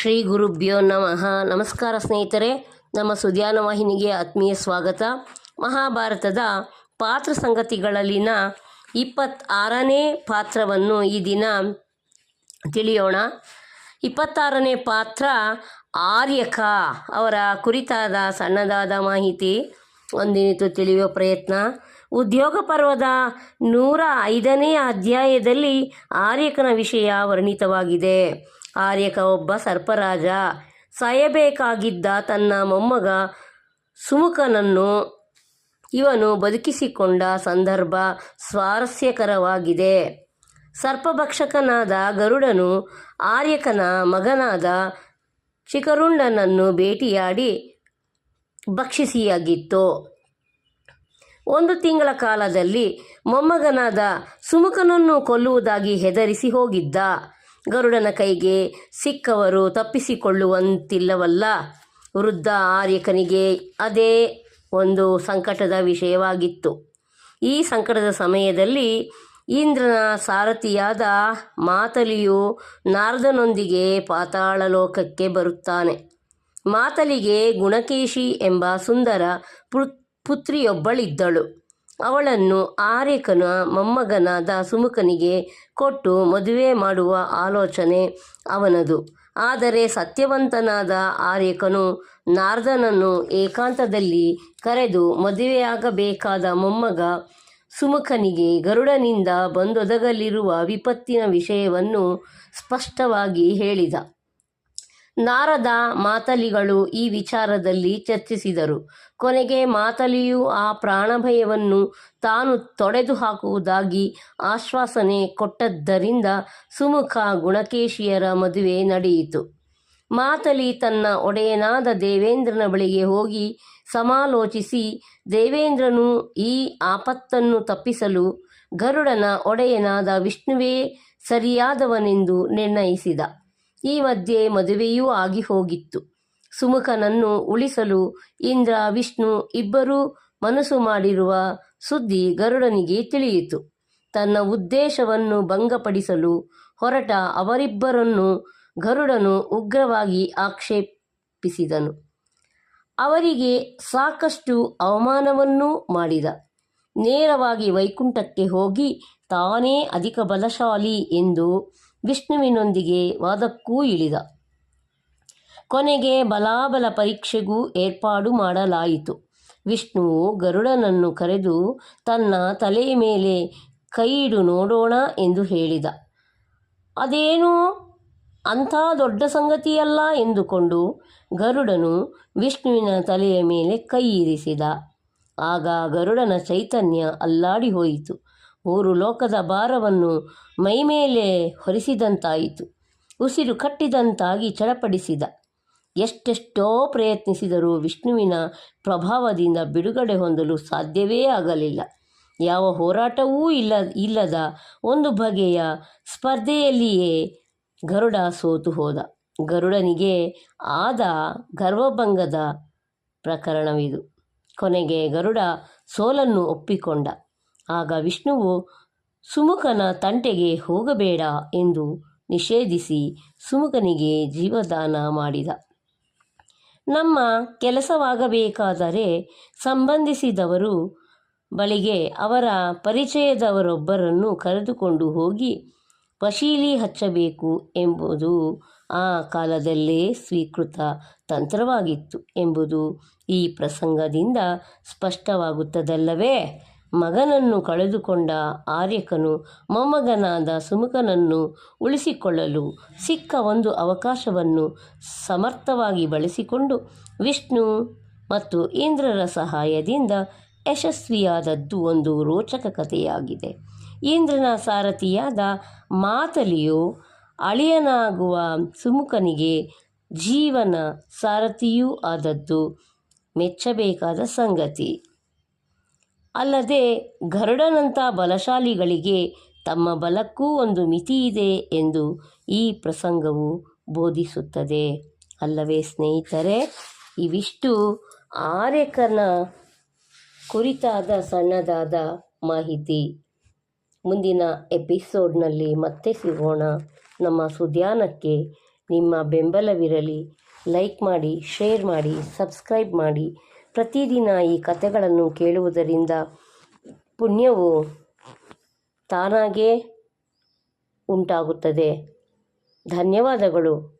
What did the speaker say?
ಶ್ರೀ ಗುರುಭ್ಯೋ ನಮಃ. ನಮಸ್ಕಾರ ಸ್ನೇಹಿತರೆ, ನಮ್ಮ ಸುದ್ಯಾನ ವಾಹಿನಿಗೆ ಆತ್ಮೀಯ ಸ್ವಾಗತ. ಮಹಾಭಾರತದ ಪಾತ್ರ ಸಂಗತಿಗಳಲ್ಲಿನ ಇಪ್ಪತ್ತಾರನೇ ಪಾತ್ರವನ್ನು ಈ ದಿನ ತಿಳಿಯೋಣ. ಇಪ್ಪತ್ತಾರನೇ ಪಾತ್ರ ಆರ್ಯಕ ಅವರ ಕುರಿತಾದ ಸಣ್ಣದಾದ ಮಾಹಿತಿ. ಒಂದಿನಿತು ತಿಳಿಯುವ ಪ್ರಯತ್ನ. ಉದ್ಯೋಗ ಪರ್ವದ ನೂರ ಐದನೇ ಅಧ್ಯಾಯದಲ್ಲಿ ಆರ್ಯಕನ ವಿಷಯ ವರ್ಣಿತವಾಗಿದೆ. ಆರ್ಯಕ ಒಬ್ಬ ಸರ್ಪರಾಜ. ಸಾಯಬೇಕಾಗಿದ್ದ ತನ್ನ ಮೊಮ್ಮಗ ಸುಮುಖನನ್ನು ಇವನು ಬದುಕಿಸಿಕೊಂಡ ಸಂದರ್ಭ ಸ್ವಾರಸ್ಯಕರವಾಗಿದೆ. ಸರ್ಪಭಕ್ಷಕನಾದ ಗರುಡನು ಆರ್ಯಕನ ಮಗನಾದ ಚಿಕರುಂಡನನ್ನು ಭೇಟಿಯಾಡಿ ಭಕ್ಷಿಸಿಯಾಗಿತ್ತು. ಒಂದು ತಿಂಗಳ ಕಾಲದಲ್ಲಿ ಮೊಮ್ಮಗನಾದ ಸುಮುಖನನ್ನು ಕೊಲ್ಲುವುದಾಗಿ ಹೆದರಿಸಿ ಹೋಗಿದ್ದ. ಗರುಡನ ಕೈಗೆ ಸಿಕ್ಕವರು ತಪ್ಪಿಸಿಕೊಳ್ಳುವಂತಿಲ್ಲವಲ್ಲ. ವೃದ್ಧ ಆರ್ಯಕನಿಗೆ ಅದೇ ಒಂದು ಸಂಕಟದ ವಿಷಯವಾಗಿತ್ತು. ಈ ಸಂಕಟದ ಸಮಯದಲ್ಲಿ ಇಂದ್ರನ ಸಾರಥಿಯಾದ ಮಾತಲಿಯು ನಾರದನೊಂದಿಗೆ ಪಾತಾಳ ಲೋಕಕ್ಕೆ ಬರುತ್ತಾನೆ. ಮಾತಲಿಗೆ ಗುಣಕೇಶಿ ಎಂಬ ಸುಂದರ ಪುತ್ರಿಯೊಬ್ಬಳಿದ್ದಳು. ಅವಳನ್ನು ಆರ್ಯಕನ ಮೊಮ್ಮಗನಾದ ಸುಮುಖನಿಗೆ ಕೊಟ್ಟು ಮದುವೆ ಮಾಡುವ ಆಲೋಚನೆ ಅವನದು. ಆದರೆ ಸತ್ಯವಂತನಾದ ಆರ್ಯಕನು ನಾರ್ದನನ್ನು ಏಕಾಂತದಲ್ಲಿ ಕರೆದು ಮದುವೆಯಾಗಬೇಕಾದ ಮೊಮ್ಮಗ ಸುಮುಖನಿಗೆ ಗರುಡನಿಂದ ಬಂದೊದಗಲಿರುವ ವಿಪತ್ತಿನ ವಿಷಯವನ್ನು ಸ್ಪಷ್ಟವಾಗಿ ಹೇಳಿದ. ನಾರದ ಮಾತಲಿಗಳು ಈ ವಿಚಾರದಲ್ಲಿ ಚರ್ಚಿಸಿದರು. ಕೊನೆಗೆ ಮಾತಲಿಯು ಆ ಪ್ರಾಣಭಯವನ್ನು ತಾನು ತೊಡೆದು ಹಾಕುವುದಾಗಿ ಆಶ್ವಾಸನೆ ಕೊಟ್ಟದ್ದರಿಂದ ಸುಮುಖ ಗುಣಕೇಶಿಯರ ಮದುವೆ ನಡೆಯಿತು. ಮಾತಲಿ ತನ್ನ ಒಡೆಯನಾದ ದೇವೇಂದ್ರನ ಬಳಿಗೆ ಹೋಗಿ ಸಮಾಲೋಚಿಸಿ, ದೇವೇಂದ್ರನು ಈ ಆಪತ್ತನ್ನು ತಪ್ಪಿಸಲು ಗರುಡನ ಒಡೆಯನಾದ ವಿಷ್ಣುವೇ ಸರಿಯಾದವನೆಂದು ನಿರ್ಣಯಿಸಿದ. ಈ ಮಧ್ಯೆ ಮದುವೆಯೂ ಆಗಿ ಹೋಗಿತ್ತು. ಸುಮುಖನನ್ನು ಉಳಿಸಲು ಇಂದ್ರ, ವಿಷ್ಣು ಇಬ್ಬರೂ ಮನಸ್ಸು ಮಾಡಿರುವ ಸುದ್ದಿ ಗರುಡನಿಗೆ ತಿಳಿಯಿತು. ತನ್ನ ಉದ್ದೇಶವನ್ನು ಭಂಗಪಡಿಸಲು ಹೊರಟ ಅವರಿಬ್ಬರನ್ನು ಗರುಡನು ಉಗ್ರವಾಗಿ ಆಕ್ಷೇಪಿಸಿದನು. ಅವರಿಗೆ ಸಾಕಷ್ಟು ಅವಮಾನವನ್ನೂ ಮಾಡಿದ. ನೇರವಾಗಿ ವೈಕುಂಠಕ್ಕೆ ಹೋಗಿ ತಾನೇ ಅಧಿಕ ಬಲಶಾಲಿ ಎಂದು ವಿಷ್ಣುವಿನೊಂದಿಗೆ ವಾದಕ್ಕೂ ಇಳಿದ. ಕೊನೆಗೆ ಬಲಾಬಲ ಪರೀಕ್ಷೆಗೂ ಏರ್ಪಾಡು ಮಾಡಲಾಯಿತು. ವಿಷ್ಣುವು ಗರುಡನನ್ನು ಕರೆದು ತನ್ನ ತಲೆಯ ಮೇಲೆ ಕೈಯಿಡು ನೋಡೋಣ ಎಂದು ಹೇಳಿದ. ಅದೇನು? ಅಂಥ ದೊಡ್ಡ ಸಂಗತಿಯಲ್ಲ ಎಂದುಕೊಂಡು ಗರುಡನು ವಿಷ್ಣುವಿನ ತಲೆಯ ಮೇಲೆ ಕೈ ಇರಿಸಿದ ಆಗ ಗರುಡನ ಚೈತನ್ಯ ಅಲ್ಲಾಡಿ ಹೋಯಿತು. ಮೂರು ಲೋಕದ ಭಾರವನ್ನು ಮೈಮೇಲೆ ಹೊರಿಸಿದಂತಾಯಿತು. ಉಸಿರು ಕಟ್ಟಿದಂತಾಗಿ ಚಡಪಡಿಸಿದ. ಎಷ್ಟೆಷ್ಟೋ ಪ್ರಯತ್ನಿಸಿದರೂ ವಿಷ್ಣುವಿನ ಪ್ರಭಾವದಿಂದ ಬಿಡುಗಡೆ ಹೊಂದಲು ಸಾಧ್ಯವೇ ಆಗಲಿಲ್ಲ. ಯಾವ ಹೋರಾಟವೂ ಇಲ್ಲ ಇಲ್ಲದ ಒಂದು ಬಗೆಯ ಸ್ಪರ್ಧೆಯಲ್ಲಿಯೇ ಗರುಡ ಸೋತು ಹೋದ. ಗರುಡನಿಗೆ ಆದ ಗರ್ವಭಂಗದ ಪ್ರಕರಣವಿದು. ಕೊನೆಗೆ ಗರುಡ ಸೋಲನ್ನು ಒಪ್ಪಿಕೊಂಡ. ಆಗ ವಿಷ್ಣುವು ಸುಮುಖನ ತಂಟೆಗೆ ಹೋಗಬೇಡ ಎಂದು ನಿಷೇಧಿಸಿ ಸುಮುಖನಿಗೆ ಜೀವದಾನ ಮಾಡಿದ. ನಮ್ಮ ಕೆಲಸವಾಗಬೇಕಾದರೆ ಸಂಬಂಧಿಸಿದವರು ಬಳಿಗೆ ಅವರ ಪರಿಚಯದವರೊಬ್ಬರನ್ನು ಕರೆದುಕೊಂಡು ಹೋಗಿ ವಶೀಲಿ ಹಚ್ಚಬೇಕು ಎಂಬುದು ಆ ಕಾಲದಲ್ಲೇ ಸ್ವೀಕೃತ ತಂತ್ರವಾಗಿತ್ತು ಎಂಬುದು ಈ ಪ್ರಸಂಗದಿಂದ ಸ್ಪಷ್ಟವಾಗುತ್ತದಲ್ಲವೇ? ಮಗನನ್ನು ಕಳೆದುಕೊಂಡ ಆರ್ಯಕನು ಮೊಮ್ಮಗನಾದ ಸುಮುಖನನ್ನು ಉಳಿಸಿಕೊಳ್ಳಲು ಸಿಕ್ಕ ಒಂದು ಅವಕಾಶವನ್ನು ಸಮರ್ಥವಾಗಿ ಬಳಸಿಕೊಂಡು ವಿಷ್ಣು ಮತ್ತು ಇಂದ್ರರ ಸಹಾಯದಿಂದ ಯಶಸ್ವಿಯಾದದ್ದು ಒಂದು ರೋಚಕ ಕಥೆಯಾಗಿದೆ. ಇಂದ್ರನ ಸಾರಥಿಯಾದ ಮಾತಲಿಯು ಅಳಿಯನಾಗುವ ಸುಮುಖನಿಗೆ ಜೀವನ ಸಾರಥಿಯೂ ಆದದ್ದು ಮೆಚ್ಚಬೇಕಾದ ಸಂಗತಿ. ಅಲ್ಲದೆ ಗರುಡನಂಥ ಬಲಶಾಲಿಗಳಿಗೆ ತಮ್ಮ ಬಲಕ್ಕೂ ಒಂದು ಮಿತಿ ಇದೆ ಎಂದು ಈ ಪ್ರಸಂಗವು ಬೋಧಿಸುತ್ತದೆ. ಅಲ್ಲವೇ ಸ್ನೇಹಿತರೆ, ಇವಿಷ್ಟು ಆರ್ಯಕನ ಕುರಿತಾದ ಸಣ್ಣದಾದ ಮಾಹಿತಿ. ಮುಂದಿನ ಎಪಿಸೋಡ್ನಲ್ಲಿ ಮತ್ತೆ ಸಿಗೋಣ. ನಮ್ಮ ಸುಧ್ಯಾನಕ್ಕೆ ನಿಮ್ಮ ಬೆಂಬಲವಿರಲಿ. ಲೈಕ್ ಮಾಡಿ, ಶೇರ್ ಮಾಡಿ, ಸಬ್ಸ್ಕ್ರೈಬ್ ಮಾಡಿ. ಪ್ರತಿದಿನ ಈ ಕಥೆಗಳನ್ನು ಕೇಳುವುದರಿಂದ ಪುಣ್ಯವು ತಾನಾಗೇ ಉಂಟಾಗುತ್ತದೆ. ಧನ್ಯವಾದಗಳು.